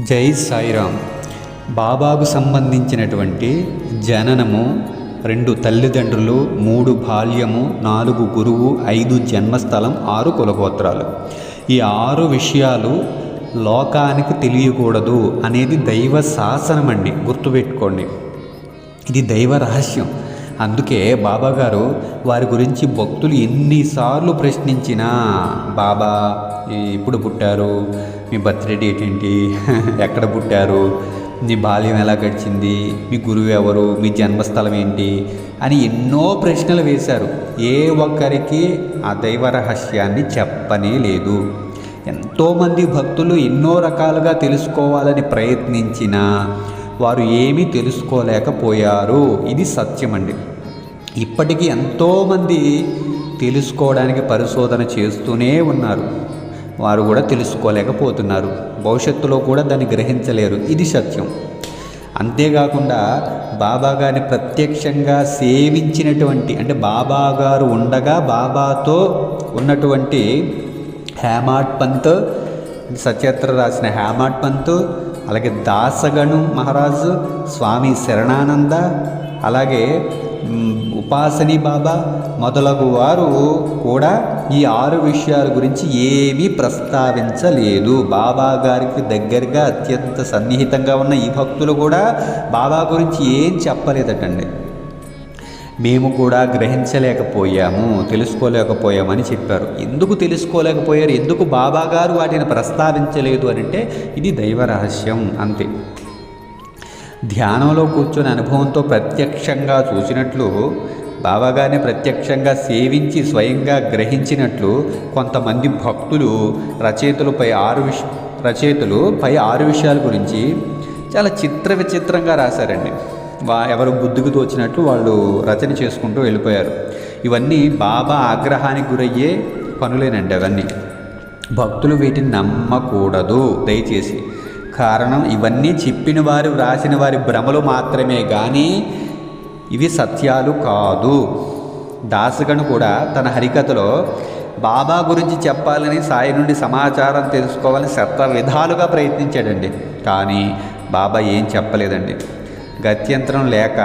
జై సాయిరామ్. బాబాకు సంబంధించినటువంటి జననము రెండు తల్లిదండ్రులు మూడు బాల్యము నాలుగు గురువు ఐదు జన్మస్థలం ఆరు కులగోత్రాలు. ఈ ఆరు విషయాలు లోకానికి తెలియకూడదు అనేది దైవ శాసనం అండి. గుర్తుపెట్టుకోండి. ఇది దైవ రహస్యం. అందుకే బాబా గారు వారి గురించి భక్తులు ఎన్నిసార్లు ప్రశ్నించినా బాబా ఎప్పుడు పుట్టారు? మీ బర్త్డే డేట్ ఏంటి? ఎక్కడ పుట్టారు? మీ బాల్యం ఎలా గడిచింది? మీ గురువు ఎవరు? మీ జన్మస్థలం ఏంటి? అని ఎన్నో ప్రశ్నలు వేశారు. ఏ ఒక్కరికి ఆ దైవ రహస్యాన్ని చెప్పనే లేదు. ఎంతోమంది భక్తులు ఎన్నో రకాలుగా తెలుసుకోవాలని ప్రయత్నించినా వారు ఏమీ తెలుసుకోలేకపోయారు. ఇది సత్యం అండి ఇప్పటికీ ఎంతోమంది తెలుసుకోవడానికి పరిశోధన చేస్తూనే ఉన్నారు. వారు కూడా తెలుసుకోలేకపోతున్నారు. భవిష్యత్తులో కూడా దాన్ని గ్రహించలేరు. ఇది సత్యం. అంతేకాకుండా బాబా గారిని ప్రత్యక్షంగా సేవించినటువంటి అంటే బాబా గారు ఉండగా బాబాతో ఉన్నటువంటి హేమాట్ పంత్ సచేత్ర రాసిన హ్యామాట్ పంత్ అలాగే దాసగణు మహారాజు స్వామి శరణానంద అలాగే ఉపాసని బాబా మొదలగు వారు కూడా ఈ ఆరు విషయాల గురించి ఏమీ ప్రస్తావించలేదు. బాబా గారికి దగ్గరగా అత్యంత సన్నిహితంగా ఉన్న ఈ భక్తులు కూడా బాబా గురించి ఏం చెప్పలేదటండి. మేము కూడా గ్రహించలేకపోయాము తెలుసుకోలేకపోయామని చెప్పారు. ఎందుకు తెలుసుకోలేకపోయారు? ఎందుకు బాబా గారు వాటిని ప్రస్తావించలేదు అని అంటే ఇది దైవ రహస్యం అంతే. ధ్యానంలో కూర్చొని అనుభవంతో ప్రత్యక్షంగా చూసినట్లు బాబాగారిని ప్రత్యక్షంగా సేవించి స్వయంగా గ్రహించినట్లు కొంతమంది భక్తులు రచయితలపై ఆరు విష రచయితలు పై ఆరు విషయాల గురించి చాలా చిత్ర విచిత్రంగా రాశారండి. వా ఎవరు బుద్ధికి తోచినట్లు వాళ్ళు రచన చేసుకుంటూ వెళ్ళిపోయారు. ఇవన్నీ బాబా ఆగ్రహానికి గురయ్యే పనులేనండి అవన్నీ. భక్తులు వీటిని నమ్మకూడదు. దయచేసి కారణం ఇవన్నీ చెప్పిన వారు వ్రాసిన వారి భ్రమలు మాత్రమే కానీ ఇవి సత్యాలు కాదు. దాసగను కూడా తన హరికథలో బాబా గురించి చెప్పాలని సాయి నుండి సమాచారం తెలుసుకోవాలని శత విధాలుగా ప్రయత్నించాడండి. కానీ బాబా ఏం చెప్పలేదండి. గత్యంతరం లేక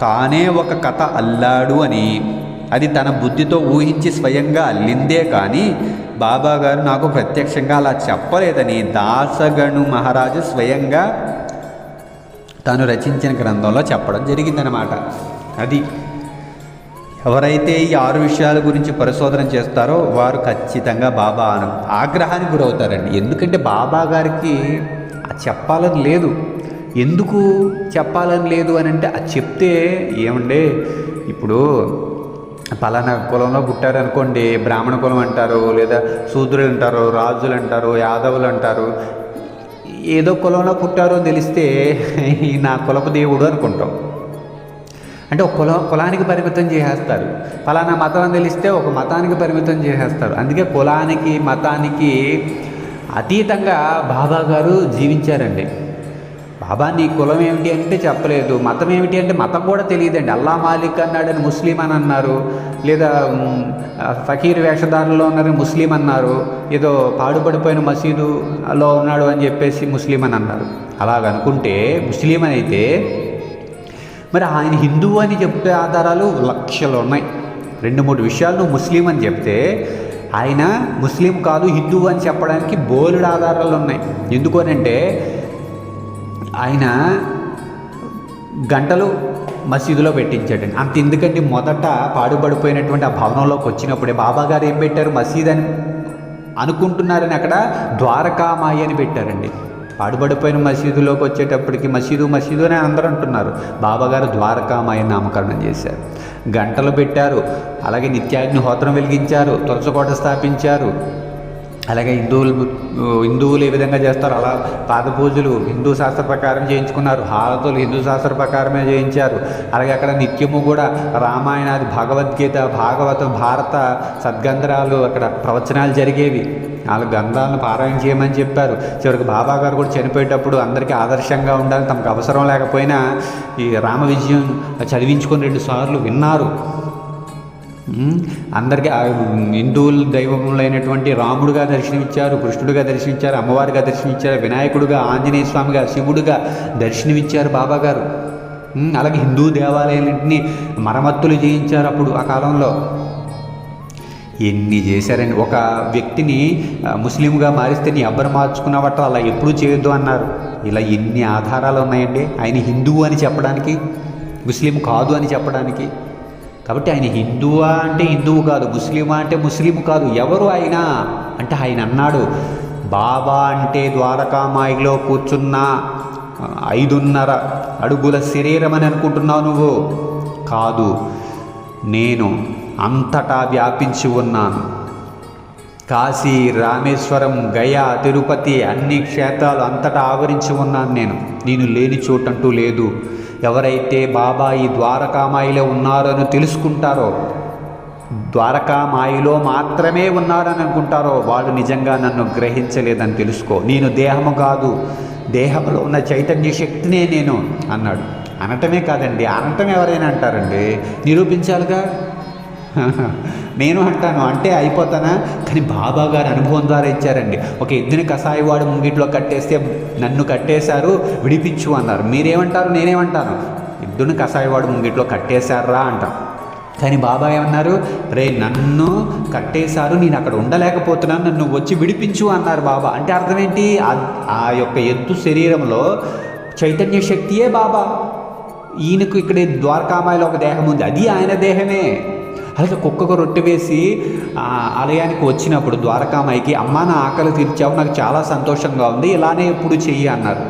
తానే ఒక కథ అల్లాడు అని అది తన బుద్ధితో ఊహించి స్వయంగా అల్లిందే కానీ బాబా గారు నాకు ప్రత్యక్షంగా అలా చెప్పలేదని దాసగణు మహారాజు స్వయంగా తాను రచించిన గ్రంథంలో చెప్పడం జరిగిందనమాట అది ఎవరైతే ఈ ఆరు విషయాల గురించి పరిశోధన చేస్తారో వారు ఖచ్చితంగా బాబా ఆగ్రహానికి గురవుతారండి. ఎందుకంటే బాబా గారికి అది చెప్పాలని లేదు. ఎందుకు చెప్పాలని లేదు అని అంటే అది చెప్తే ఏమండే ఇప్పుడు పలానా కులంలో పుట్టారు అనుకోండి బ్రాహ్మణ కులం అంటారు లేదా శూద్రులు అంటారు రాజులు అంటారు యాదవులు అంటారు. ఏదో కులంలో పుట్టారో తెలిస్తే ఈ నా కులపు దేవుడు అనుకుంటాం. అంటే ఒక కులం కులానికి పరిమితం చేసేస్తారు. ఫలానా మతం అని తెలిస్తే ఒక మతానికి పరిమితం చేసేస్తారు. అందుకే కులానికి మతానికి అతీతంగా బాబా గారు జీవించారండి. బాబా నీ కులం ఏమిటి అంటే చెప్పలేదు. మతం ఏమిటి అంటే మతం కూడా తెలియదండి. అల్లా మాలిక్ అన్నాడని ముస్లిం అని అన్నారు. లేదా ఫకీర్ వేషధారులో ఉన్నారని ముస్లిం అన్నారు. ఏదో పాడుపడిపోయిన మసీదులో ఉన్నాడు అని చెప్పేసి ముస్లిం అని అన్నారు. అలాగనుకుంటే ముస్లిం అని అయితే మరి ఆయన హిందువు అని చెప్తే ఆధారాలు లక్షలు ఉన్నాయి. రెండు మూడు విషయాలు నువ్వు ముస్లిం అని చెప్తే ఆయన ముస్లిం కాదు హిందువు అని చెప్పడానికి బోలుడు ఆధారాలు ఉన్నాయి. ఎందుకనంటే ఆయన గంటలు మసీదులో పెట్టించాడండి. అంత ఎందుకంటే మొదట పాడుపడిపోయినటువంటి ఆ భవనంలోకి వచ్చినప్పుడే బాబా గారు ఏం పెట్టారు? మసీద్ అని అనుకుంటున్నారని అక్కడ ద్వారకామాయి అని పెట్టారండి. పాడుబడిపోయిన మసీదులోకి వచ్చేటప్పటికి మసీదు మసీదు అని అందరూ అంటున్నారు. బాబాగారు ద్వారకామాయి నామకరణం చేశారు. గంటలు పెట్టారు. అలాగే నిత్యాగ్నిహోత్రం వెలిగించారు. తులసకోట స్థాపించారు. అలాగే హిందువులు హిందువులు ఏ విధంగా చేస్తారు అలా పాద పూజలు హిందూ శాస్త్ర ప్రకారం చేయించుకున్నారు. హారతులు హిందూ శాస్త్ర ప్రకారమే చేయించారు. అలాగే అక్కడ నిత్యము కూడా రామాయణాది భగవద్గీత భాగవతం భారత సద్గంధరాలు అక్కడ ప్రవచనాలు జరిగేవి. నాలుగు గ్రంథాలను పారాయణ చేయమని చెప్పారు. చివరికి బాబా గారు కూడా చనిపోయేటప్పుడు అందరికీ ఆదర్శంగా ఉండాలి తమకు అవసరం లేకపోయినా ఈ రామ విజయం చదివించుకొని రెండు సార్లు విన్నారు. అందరికీ హిందువులు హిందువుల అయినటువంటి రాముడుగా దర్శనమిచ్చారు కృష్ణుడిగా దర్శనమిచ్చారు అమ్మవారిగా దర్శనమిచ్చారు వినాయకుడుగా ఆంజనేయ స్వామిగా శివుడుగా దర్శనమిచ్చారు బాబాగారు అలాగే హిందూ దేవాలయాలన్నింటినీ మరమ్మత్తులు చేయించారు అప్పుడు ఆ కాలంలో. ఎన్ని చేశారండి? ఒక వ్యక్తిని ముస్లింగా మారిస్తే నీ అబ్బరు మార్చుకున్నవట అలా ఎప్పుడూ చేయొద్దు అన్నారు. ఇలా ఎన్ని ఆధారాలు ఉన్నాయండి? ఆయన హిందువు అని చెప్పడానికి ముస్లిం కాదు అని చెప్పడానికి. కాబట్టి ఆయన హిందువా అంటే హిందువు కాదు ముస్లిమా అంటే ముస్లిం కాదు ఎవరు ఆయన? అంటే ఆయన అన్నాడు బాబా అంటే ద్వారకామాయిలో కూర్చున్న ఐదున్నర అడుగుల శరీరం అని అనుకుంటున్నావు నువ్వు. కాదు నేను అంతటా వ్యాపించి ఉన్నాను. కాశీ రామేశ్వరం గయా తిరుపతి అన్ని క్షేత్రాలు అంతటా ఆవరించి ఉన్నాను నేను. నేను లేని చోటంటూ లేదు. ఎవరైతే బాబా ఈ ద్వారకామాయిలో ఉన్నారని తెలుసుకుంటారో ద్వారకామాయిలో మాత్రమే ఉన్నారని అనుకుంటారో వాళ్ళు నిజంగా నన్ను గ్రహించలేదని తెలుసుకో. నేను దేహము కాదు దేహంలో ఉన్న చైతన్య శక్తినే నేను అన్నాడు. అనటమే కాదండి అనటం ఎవరైనా అంటారండి? నిరూపించాలిగా? నేను అంటాను అంటే అయిపోతానా? కానీ బాబా గారు అనుభవం ద్వారా ఇచ్చారండి. ఒక ఎద్దుని కషాయవాడు ముంగిట్లో కట్టేస్తే నన్ను కట్టేశారు విడిపించు అన్నారు. మీరేమంటారు? నేనేమంటాను. ఎద్దుని కషాయవాడు ముంగిట్లో కట్టేశారా అంటాం. కానీ బాబా ఏమన్నారు? రే నన్ను కట్టేశారు నేను అక్కడ ఉండలేకపోతున్నాను నన్ను వచ్చి విడిపించు అన్నారు బాబా. అంటే అర్థం ఏంటి ఆ- ఆ యొక్క ఎద్దు శరీరంలో చైతన్య శక్తియే బాబా. ఈయనకు ఇక్కడ ద్వారకామాయిలో ఒక దేహం ఉంది. అది ఆయన దేహమే. అలాగే కుక్కకు రొట్టె వేసి ఆ ఆలయానికి వచ్చినప్పుడు ద్వారకామాయికి అమ్మా నా ఆకలి తీర్చావు నాకు చాలా సంతోషంగా ఉంది ఇలానే ఎప్పుడు చెయ్యి అన్నారు.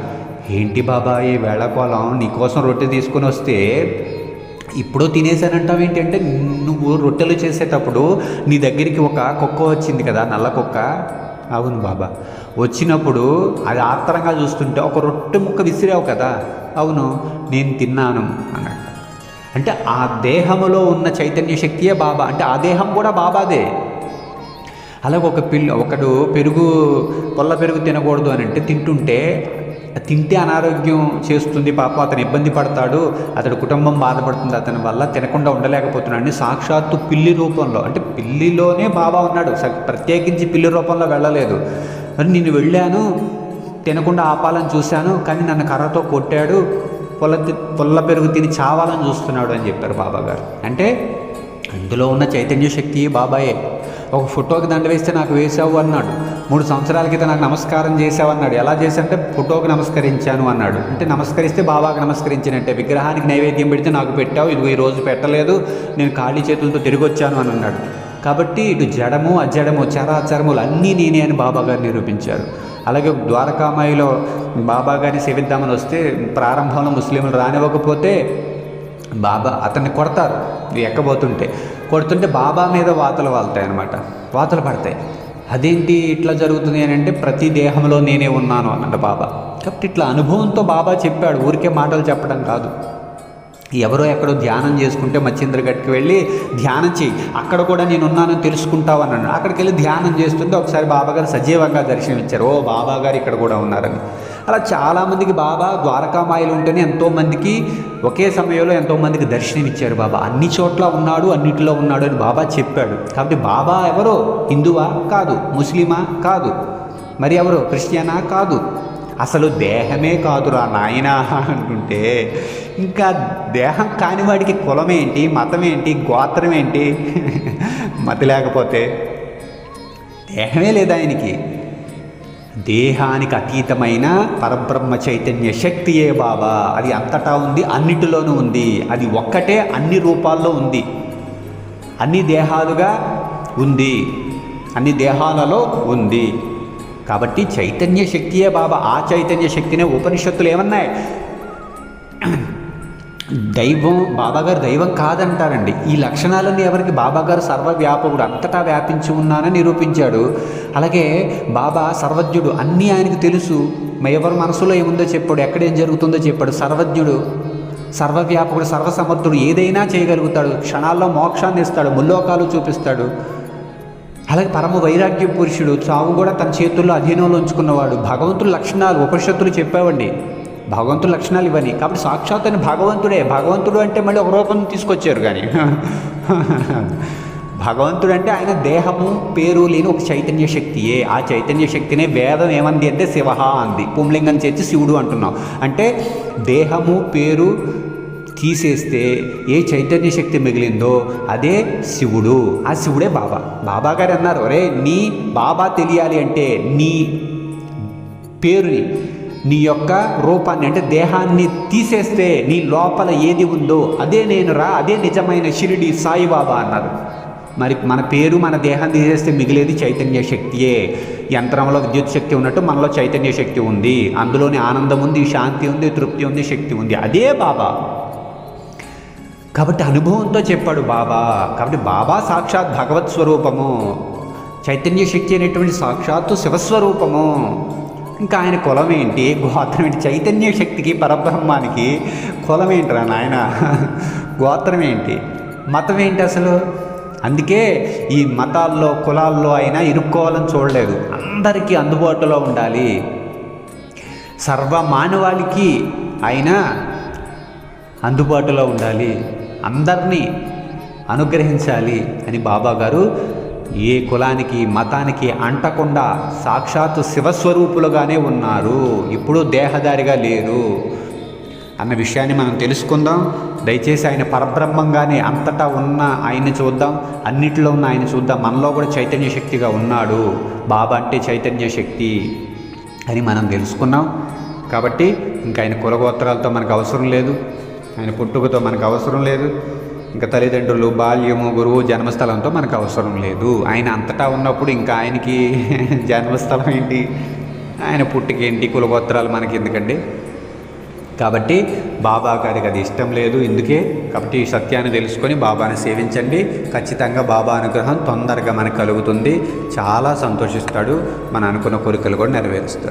ఏంటి బాబా ఈ వేళకోళం నీకోసం రొట్టె తీసుకొని వస్తే ఇప్పుడు తినేసానంటావు ఏంటంటే నువ్వు రొట్టెలు చేసేటప్పుడు నీ దగ్గరికి ఒక కుక్క వచ్చింది కదా నల్ల కుక్క? అవును బాబా. వచ్చినప్పుడు అది ఆత్రంగా చూస్తుంటే ఒక రొట్టె ముక్క విసిరావు కదా? అవును నేను తిన్నాను. అన్నాడు. అంటే ఆ దేహములో ఉన్న చైతన్య శక్తియే బాబా. అంటే ఆ దేహం కూడా బాబాదే. అలాగే ఒక పిల్ల ఒకడు పెరుగు పొల్ల పెరుగు తినకూడదు అని అంటే తింటుంటే తింటే అనారోగ్యం చేస్తుంది పాప అతను ఇబ్బంది పడతాడు అతడి కుటుంబం బాధపడుతుంది అతని వల్ల తినకుండా ఉండలేకపోతున్నాడు సాక్షాత్తు పిల్లి రూపంలో అంటే పిల్లిలోనే బాబా ఉన్నాడు ప్రత్యేకించి పిల్లి రూపంలో వెళ్ళలేదు. మరి నేను వెళ్ళాను తినకుండా ఆపాలని చూశాను కానీ నన్ను కర్రతో కొట్టాడు పొల్ల పొల్ల పెరుగు తిని చావాలని చూస్తున్నాడు అని చెప్పారు బాబా గారు అంటే అందులో ఉన్న చైతన్య శక్తి బాబాయే. ఒక ఫోటోకి దండ వేస్తే నాకు వేసావు అన్నాడు. మూడు సంవత్సరాల క్రితం నాకు నమస్కారం చేసావు అన్నాడు. ఎలా చేశానంటే ఫోటోకి నమస్కరించాను అన్నాడు. అంటే నమస్కరిస్తే బాబాకి నమస్కరించినట్టే. విగ్రహానికి నైవేద్యం పెడితే నాకు పెట్టావు ఇదిగో ఈ రోజు పెట్టలేదు నేను ఖాళీ చేతులతో తిరిగి వచ్చాను అని అన్నాడు. కాబట్టి ఇటు జడము అజడము చరాచరములు అన్నీ నేనే అని బాబా గారు నిరూపించారు. అలాగే ద్వారకామాయిలో బాబా గారిని సేవిద్దామని వస్తే ప్రారంభంలో ముస్లింలు రానివ్వకపోతే బాబా అతన్ని కొడతారు. ఎక్కబోతుంటే. కొడుతుంటే బాబా మీద వాతలు వాళ్తాయి అనమాట వాతలు పడతాయి. అదేంటి ఇట్లా జరుగుతుంది అని అంటే ప్రతి దేహంలో నేనే ఉన్నాను అన్నాడు బాబా. కాబట్టి ఇట్లా అనుభవంతో బాబా చెప్పాడు. ఊరికే మాటలు చెప్పడం కాదు. ఎవరో ఎక్కడో ధ్యానం చేసుకుంటే మచ్చింద్ర గట్కి వెళ్ళి ధ్యానం చేయి. అక్కడ కూడా నేను ఉన్నానని తెలుసుకుంటావు అన్నాడు. అక్కడికి వెళ్ళి ధ్యానం చేస్తుంటే ఒకసారి బాబాగారు సజీవంగా దర్శనమిచ్చారు. ఓ బాబా గారు ఇక్కడ కూడా ఉన్నారని. అలా చాలామందికి బాబా ద్వారకామాయలు ఉంటేనే ఎంతోమందికి ఒకే సమయంలో ఎంతోమందికి దర్శనం ఇచ్చారు బాబా. అన్ని చోట్ల ఉన్నాడు అన్నిటిలో ఉన్నాడు అని బాబా చెప్పాడు. కాబట్టి బాబా ఎవరో? హిందువా? కాదు. ముస్లిమా? కాదు. మరి ఎవరో? క్రిస్టియనా? కాదు. అసలు దేహమే కాదురా నాయనా అంటుంటే ఇంకా దేహం కాని వాడికి కులం ఏంటి మతం ఏంటి గోత్రం ఏంటి? మతి లేకపోతే దేహమే లేదు ఆయనకి. దేహానికి అతీతమైన పరబ్రహ్మ చైతన్య శక్తియే బాబా. అది అంతటా ఉంది అన్నిటిలోనూ ఉంది. అది ఒక్కటే అన్ని రూపాల్లో ఉంది. అన్ని దేహాలుగా ఉంది. అన్ని దేహాలలో ఉంది. కాబట్టి చైతన్య శక్తియే బాబా. ఆ చైతన్య శక్తినే ఉపనిషత్తులు ఏమన్నాయి? దైవం బాబాగారు దైవం కాదంటారండి. ఈ లక్షణాలన్నీ ఎవరికి? బాబాగారు సర్వవ్యాపకుడు అంతటా వ్యాపించి ఉన్నానని నిరూపించాడు. అలాగే బాబా సర్వజ్ఞుడు అన్నీ ఆయనకు తెలుసు. ఎవరి మనసులో ఏముందో చెప్పాడు ఎక్కడేం జరుగుతుందో చెప్పాడు. సర్వజ్ఞుడు సర్వవ్యాపకుడు సర్వసమర్థుడు ఏదైనా చేయగలుగుతాడు. క్షణాల్లో మోక్షాన్ని ఇస్తాడు ముల్లోకాలు చూపిస్తాడు. అలాగే పరమ వైరాగ్య పురుషుడు చావు కూడా తన చేతుల్లో అధీనంలో ఉంచుకున్నవాడు. భగవంతుడు లక్షణాలు ఉపనిషత్తులు చెప్పావండి. భగవంతుడి లక్షణాలు ఇవన్నీ. కాబట్టి సాక్షాత్ అని భగవంతుడే. భగవంతుడు అంటే మళ్ళీ ఒక రూపం తీసుకొచ్చారు కానీ. భగవంతుడు అంటే ఆయన దేహము పేరు లేని ఒక చైతన్య శక్తియే. ఆ చైతన్య శక్తినే వేదం ఏమంది అంటే శివ అంది. పుంలింగం చేర్చి శివుడు అంటున్నాం. అంటే దేహము పేరు తీసేస్తే ఏ చైతన్య శక్తి మిగిలిందో అదే శివుడు. ఆ శివుడే బాబా. బాబా గారు అన్నారు ఒరే నీ బాబా తెలియాలి అంటే నీ పేరుని నీ యొక్క రూపాన్ని అంటే దేహాన్ని తీసేస్తే నీ లోపల ఏది ఉందో అదే నేను రా అదే నిజమైన షిరిడి సాయిబాబా అన్నారు మరి మన పేరు మన దేహాన్ని తీసేస్తే మిగిలేది చైతన్య శక్తియే. యంత్రంలో విద్యుత్ శక్తి ఉన్నట్టు మనలో చైతన్య శక్తి ఉంది. అందులోని ఆనందం ఉంది శాంతి ఉంది తృప్తి ఉంది శక్తి ఉంది. అదే బాబా. కాబట్టి అనుభవంతో చెప్పాడు బాబా. కాబట్టి బాబా సాక్షాత్ భగవత్ స్వరూపము. చైతన్య శక్తి అనేటువంటి సాక్షాత్తు శివస్వరూపము. ఇంకా ఆయన కులం ఏంటి? గోత్రం ఏంటి? చైతన్య శక్తికి పరబ్రహ్మానికి కులం ఏంటిరా నాయన? గోత్రం ఏంటి? మతం ఏంటి అసలు? అందుకే ఈ మతాల్లో కులాల్లో అయినా ఇరుక్కోవాలని చూడలేదు. అందరికీ అందుబాటులో ఉండాలి. సర్వ మానవాళికి అయినా అందుబాటులో ఉండాలి. అందరినీ అనుగ్రహించాలి అని బాబా గారు ఏ కులానికి మతానికి అంటకుండా సాక్షాత్తు శివస్వరూపులుగానే ఉన్నారు. ఇప్పుడు దేహదారిగా లేరు. అన్న విషయాన్ని మనం తెలుసుకుందాం. దయచేసి ఆయన పరబ్రహ్మంగానే అంతటా ఉన్న ఆయన్ని చూద్దాం. అన్నిటిలో ఉన్న ఆయన చూద్దాం. మనలో కూడా చైతన్య శక్తిగా ఉన్నాడు. బాబా అంటే చైతన్య శక్తి అని మనం తెలుసుకున్నాం. కాబట్టి ఇంకా ఆయన కులగోత్రాలతో మనకు అవసరం లేదు. ఆయన పుట్టుకతో మనకు అవసరం లేదు. ఇంకా తల్లిదండ్రులు బాల్యము గురువు జన్మస్థలంతో మనకు అవసరం లేదు. ఆయన అంతటా ఉన్నప్పుడు ఇంకా ఆయనకి జన్మస్థలం ఏంటి? ఆయన పుట్టుకేంటి? కులగోత్రాలు మనకి ఎందుకండి? కాబట్టి బాబా గారికి అది ఇష్టం లేదు ఇందుకే కాబట్టి ఈ సత్యాన్ని తెలుసుకొని బాబాని సేవించండి. ఖచ్చితంగా బాబా అనుగ్రహం తొందరగా మనకు కలుగుతుంది. చాలా సంతోషిస్తాడు. మన అనుకున్న కోరికలు కూడా నెరవేరుస్తాడు